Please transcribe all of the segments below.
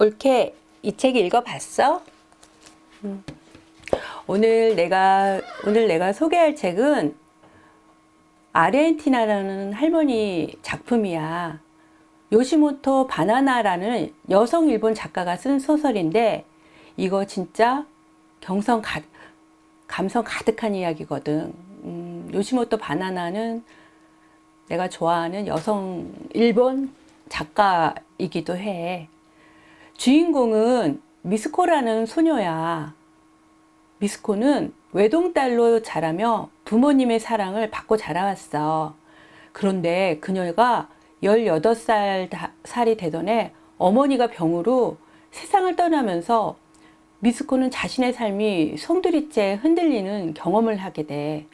올케 이 책 읽어봤어? 음. 오늘 내가 오늘 내가 소개할 책은 아르헨티나라는 할머니 작품이야. 요시모토 바나나라는 여성 일본 작가가 쓴 소설인데 이거 진짜 경성 가, 감성 가득한 이야기거든. 음, 요시모토 바나나는 내가 좋아하는 여성 일본 작가이기도 해. 주인공은 미스코라는 소녀야. 미스코는 외동딸로 자라며 부모님의 사랑을 받고 자라왔어. 그런데 그녀가 18살, 살이 되던 해 어머니가 병으로 세상을 떠나면서 미스코는 자신의 삶이 송두리째 흔들리는 경험을 하게 돼.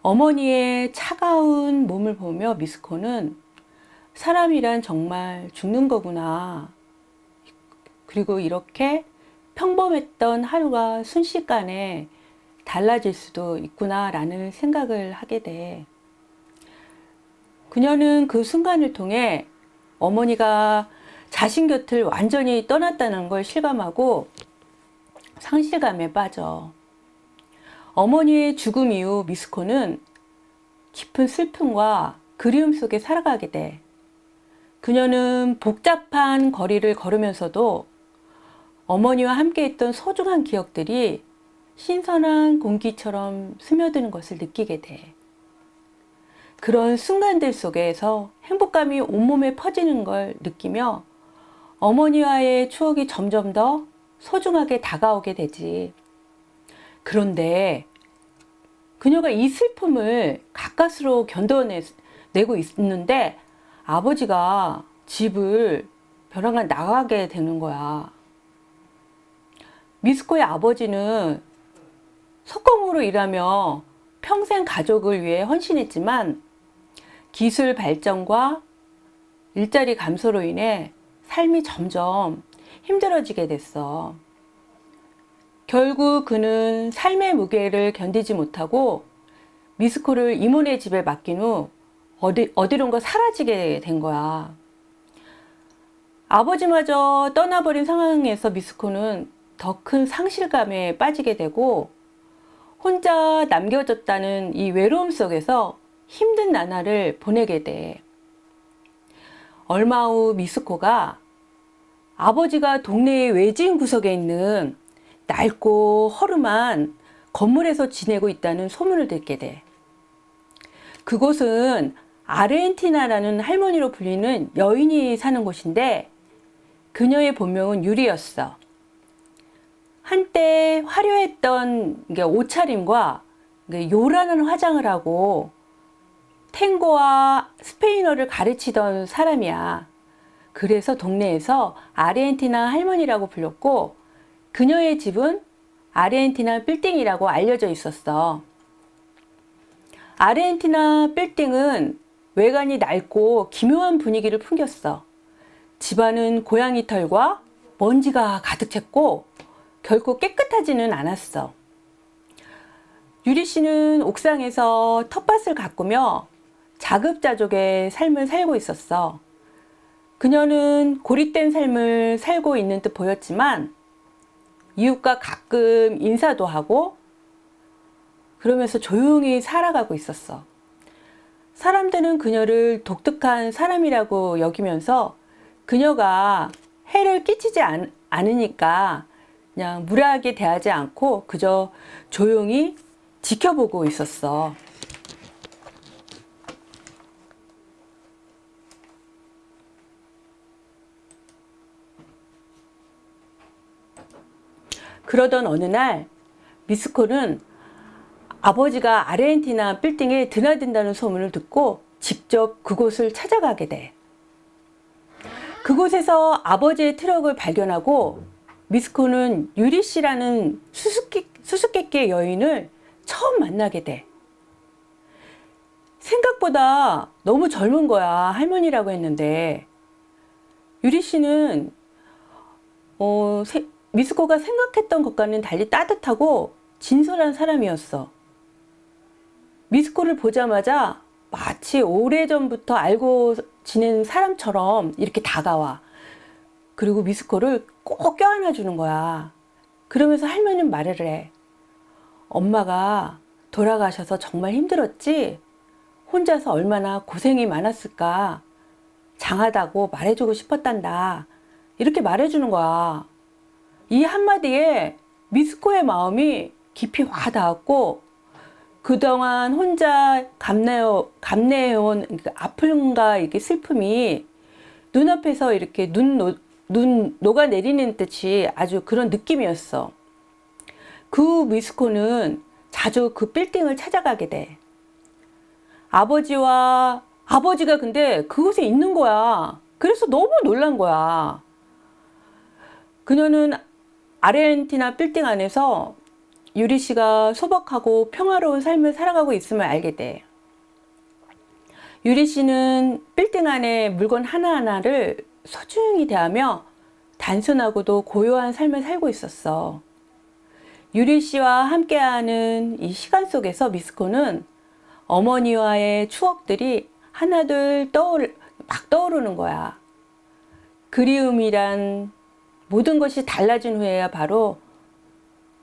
어머니의 차가운 몸을 보며 미스코는 사람이란 정말 죽는 거구나. 그리고 이렇게 평범했던 하루가 순식간에 달라질 수도 있구나라는 생각을 하게 돼. 그녀는 그 순간을 통해 어머니가 자신 곁을 완전히 떠났다는 걸 실감하고 상실감에 빠져. 어머니의 죽음 이후 미스코는 깊은 슬픔과 그리움 속에 살아가게 돼. 그녀는 복잡한 거리를 걸으면서도 어머니와 함께 있던 소중한 기억들이 신선한 공기처럼 스며드는 것을 느끼게 돼. 그런 순간들 속에서 행복감이 온몸에 퍼지는 걸 느끼며 어머니와의 추억이 점점 더 소중하게 다가오게 되지. 그런데 그녀가 이 슬픔을 가까스로 견뎌내고 있는데 아버지가 집을 벼랑간 나가게 되는 거야. 미스코의 아버지는 석공으로 일하며 평생 가족을 위해 헌신했지만 기술 발전과 일자리 감소로 인해 삶이 점점 힘들어지게 됐어. 결국 그는 삶의 무게를 견디지 못하고 미스코를 이모네 집에 맡긴 후 어디, 어디론가 사라지게 된 거야. 아버지마저 떠나버린 상황에서 미스코는 더 큰 상실감에 빠지게 되고 혼자 남겨졌다는 이 외로움 속에서 힘든 나날을 보내게 돼. 얼마 후 미스코가 아버지가 동네의 외진 구석에 있는 낡고 허름한 건물에서 지내고 있다는 소문을 듣게 돼. 그곳은 아르헨티나라는 할머니로 불리는 여인이 사는 곳인데 그녀의 본명은 유리였어. 한때 화려했던 옷차림과 요란한 화장을 하고 탱고와 스페인어를 가르치던 사람이야. 그래서 동네에서 아르헨티나 할머니라고 불렸고 그녀의 집은 아르헨티나 빌딩이라고 알려져 있었어. 아르헨티나 빌딩은 외관이 낡고 기묘한 분위기를 풍겼어. 집안은 고양이 털과 먼지가 가득 찼고 결코 깨끗하지는 않았어. 유리 씨는 옥상에서 텃밭을 가꾸며 자급자족의 삶을 살고 있었어. 그녀는 고립된 삶을 살고 있는 듯 보였지만 이웃과 가끔 인사도 하고 그러면서 조용히 살아가고 있었어. 사람들은 그녀를 독특한 사람이라고 여기면서 그녀가 해를 끼치지 않, 않으니까 그냥 무례하게 대하지 않고 그저 조용히 지켜보고 있었어. 그러던 어느 날 미스코는 아버지가 아르헨티나 빌딩에 드나든다는 소문을 듣고 직접 그곳을 찾아가게 돼. 그곳에서 아버지의 트럭을 발견하고 미스코는 유리 씨라는 수수께, 수수께끼의 여인을 처음 만나게 돼. 생각보다 너무 젊은 거야. 할머니라고 했는데. 유리 씨는, 어, 세, 미스코가 생각했던 것과는 달리 따뜻하고 진솔한 사람이었어. 미스코를 보자마자 마치 오래전부터 알고 지낸 사람처럼 이렇게 다가와. 그리고 미스코를 꼭 껴안아 주는 거야. 그러면서 할머니는 말을 해. 엄마가 돌아가셔서 정말 힘들었지? 혼자서 얼마나 고생이 많았을까? 장하다고 말해주고 싶었단다. 이렇게 말해주는 거야. 이 한마디에 미스코의 마음이 깊이 와 닿았고, 그동안 혼자 감내어, 감내해온 그 아픔과 이게 슬픔이 눈앞에서 이렇게 눈, 녹- 눈 녹아내리는 듯이 아주 그런 느낌이었어. 그 미스코는 자주 그 빌딩을 찾아가게 돼. 아버지와 아버지가 근데 그곳에 있는 거야. 그래서 너무 놀란 거야. 그녀는 아르헨티나 빌딩 안에서 유리 씨가 소박하고 평화로운 삶을 살아가고 있음을 알게 돼. 유리 씨는 빌딩 안에 물건 하나하나를 소중히 대하며 단순하고도 고요한 삶을 살고 있었어. 유리 씨와 함께하는 이 시간 속에서 미스코는 어머니와의 추억들이 하나둘 떠올, 막 떠오르는 거야. 그리움이란 모든 것이 달라진 후에야 바로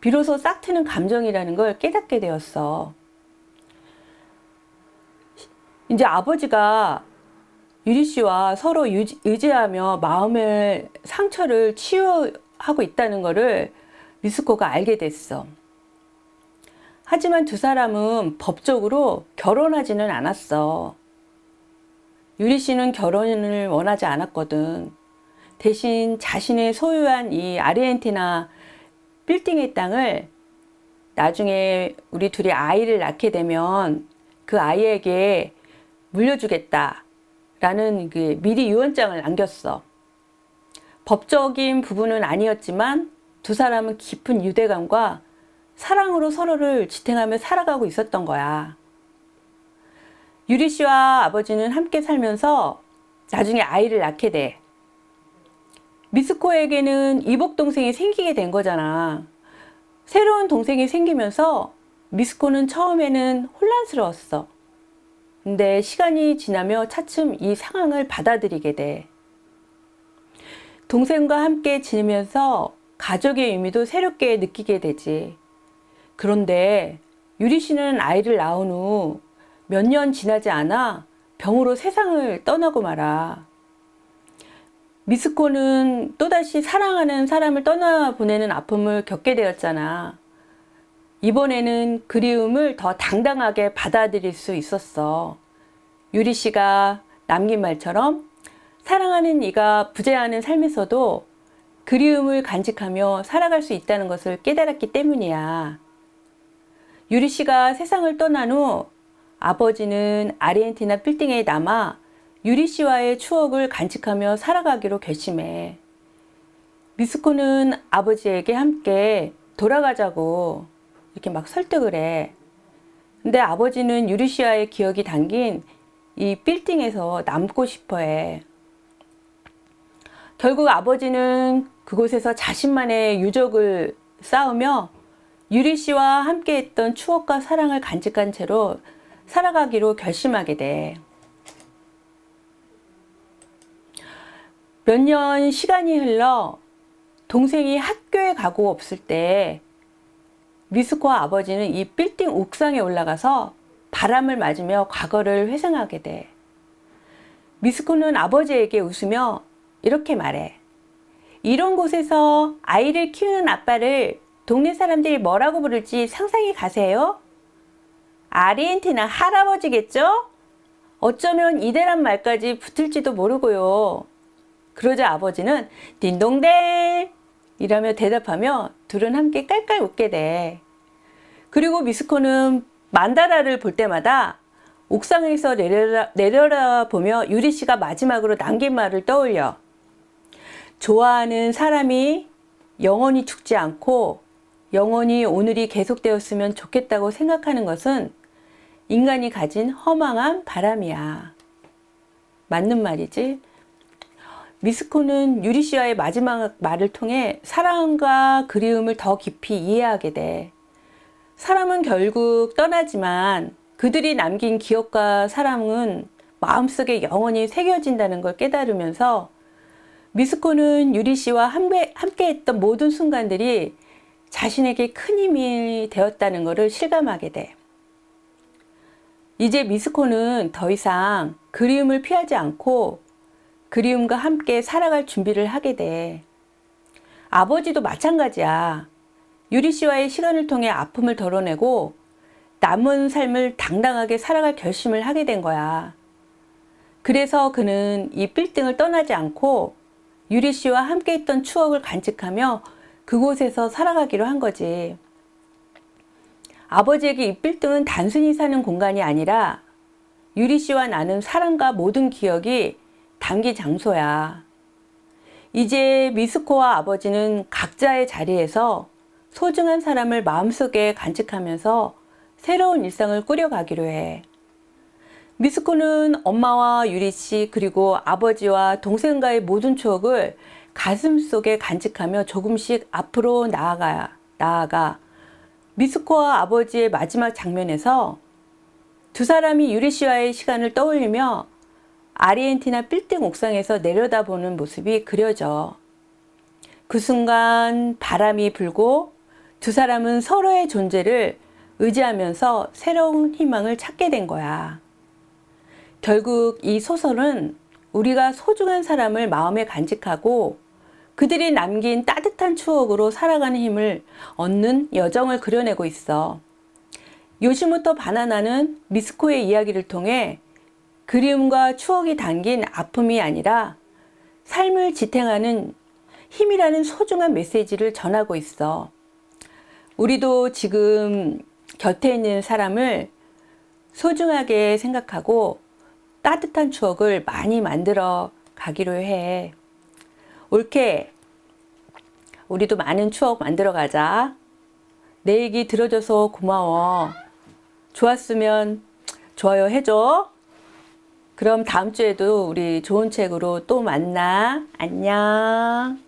비로소 싹 트는 감정이라는 걸 깨닫게 되었어. 이제 아버지가 유리 씨와 서로 유지- 의지하며 마음의 상처를 치유하고 있다는 것을 미스코가 알게 됐어. 하지만 두 사람은 법적으로 결혼하지는 않았어. 유리 씨는 결혼을 원하지 않았거든. 대신 자신의 소유한 이 아르헨티나 빌딩의 땅을 나중에 우리 둘이 아이를 낳게 되면 그 아이에게 물려주겠다 그 미리 유언장을 남겼어. 법적인 부분은 아니었지만 두 사람은 깊은 유대감과 사랑으로 서로를 지탱하며 살아가고 있었던 거야. 유리 씨와 아버지는 함께 살면서 나중에 아이를 낳게 돼. 미스코에게는 이복 동생이 생기게 된 거잖아. 새로운 동생이 생기면서 미스코는 처음에는 혼란스러웠어. 근데 시간이 지나며 차츰 이 상황을 받아들이게 돼. 동생과 함께 지내면서 가족의 의미도 새롭게 느끼게 되지. 그런데 유리 씨는 아이를 낳은 후 몇 년 지나지 않아 병으로 세상을 떠나고 말아. 미스코는 또다시 사랑하는 사람을 떠나보내는 아픔을 겪게 되었잖아. 이번에는 그리움을 더 당당하게 받아들일 수 있었어. 유리 씨가 남긴 말처럼 사랑하는 이가 부재하는 삶에서도 그리움을 간직하며 살아갈 수 있다는 것을 깨달았기 때문이야. 유리 씨가 세상을 떠난 후 아버지는 아르헨티나 빌딩에 남아 유리 씨와의 추억을 간직하며 살아가기로 결심해. 미스코는 아버지에게 함께 돌아가자고 이렇게 막 설득을 해. 근데 아버지는 유리 씨와의 기억이 담긴 이 빌딩에서 남고 싶어 해. 결국 아버지는 그곳에서 자신만의 유적을 쌓으며 유리 씨와 함께 했던 추억과 사랑을 간직한 채로 살아가기로 결심하게 돼. 몇 년 시간이 흘러 동생이 학교에 가고 없을 때 미스코와 아버지는 이 빌딩 옥상에 올라가서 바람을 맞으며 과거를 회상하게 돼. 미스코는 아버지에게 웃으며 이렇게 말해. 이런 곳에서 아이를 키우는 아빠를 동네 사람들이 뭐라고 부를지 상상이 가세요? 아르헨티나 할아버지겠죠? 어쩌면 이대란 말까지 붙을지도 모르고요. 그러자 아버지는 딩동댕! 이라며 대답하며 둘은 함께 깔깔 웃게 돼. 그리고 미스코는 만다라를 볼 때마다 옥상에서 내려라, 내려라 보며 유리 씨가 마지막으로 남긴 말을 떠올려. 좋아하는 사람이 영원히 죽지 않고 영원히 오늘이 계속되었으면 좋겠다고 생각하는 것은 인간이 가진 허망한 바람이야. 맞는 말이지. 미스코는 유리 씨와의 마지막 말을 통해 사랑과 그리움을 더 깊이 이해하게 돼. 사람은 결국 떠나지만 그들이 남긴 기억과 사랑은 마음속에 영원히 새겨진다는 걸 깨달으면서 미스코는 유리 씨와 함께, 함께 했던 모든 순간들이 자신에게 큰 힘이 되었다는 것을 실감하게 돼. 이제 미스코는 더 이상 그리움을 피하지 않고 그리움과 함께 살아갈 준비를 하게 돼. 아버지도 마찬가지야. 유리 씨와의 시간을 통해 아픔을 덜어내고 남은 삶을 당당하게 살아갈 결심을 하게 된 거야. 그래서 그는 이 빌딩을 떠나지 않고 유리 씨와 함께 했던 추억을 간직하며 그곳에서 살아가기로 한 거지. 아버지에게 이 빌딩은 단순히 사는 공간이 아니라 유리 씨와 나는 사랑과 모든 기억이 담긴 장소야. 이제 미스코와 아버지는 각자의 자리에서 소중한 사람을 마음속에 간직하면서 새로운 일상을 꾸려가기로 해. 미스코는 엄마와 유리 씨 그리고 아버지와 동생과의 모든 추억을 가슴 속에 간직하며 조금씩 앞으로 나아가 나아가 미스코와 아버지의 마지막 장면에서 두 사람이 유리 씨와의 시간을 떠올리며 아르헨티나 빌딩 옥상에서 내려다보는 모습이 그려져. 그 순간 바람이 불고 두 사람은 서로의 존재를 의지하면서 새로운 희망을 찾게 된 거야. 결국 이 소설은 우리가 소중한 사람을 마음에 간직하고 그들이 남긴 따뜻한 추억으로 살아가는 힘을 얻는 여정을 그려내고 있어. 요시모토 바나나는 미스코의 이야기를 통해 그리움과 추억이 담긴 아픔이 아니라 삶을 지탱하는 힘이라는 소중한 메시지를 전하고 있어. 우리도 지금 곁에 있는 사람을 소중하게 생각하고 따뜻한 추억을 많이 만들어 가기로 해. 옳게 우리도 많은 추억 만들어 가자. 내 얘기 들어줘서 고마워. 좋았으면 좋아요 해줘. 그럼 다음 주에도 우리 좋은 책으로 또 만나. 안녕.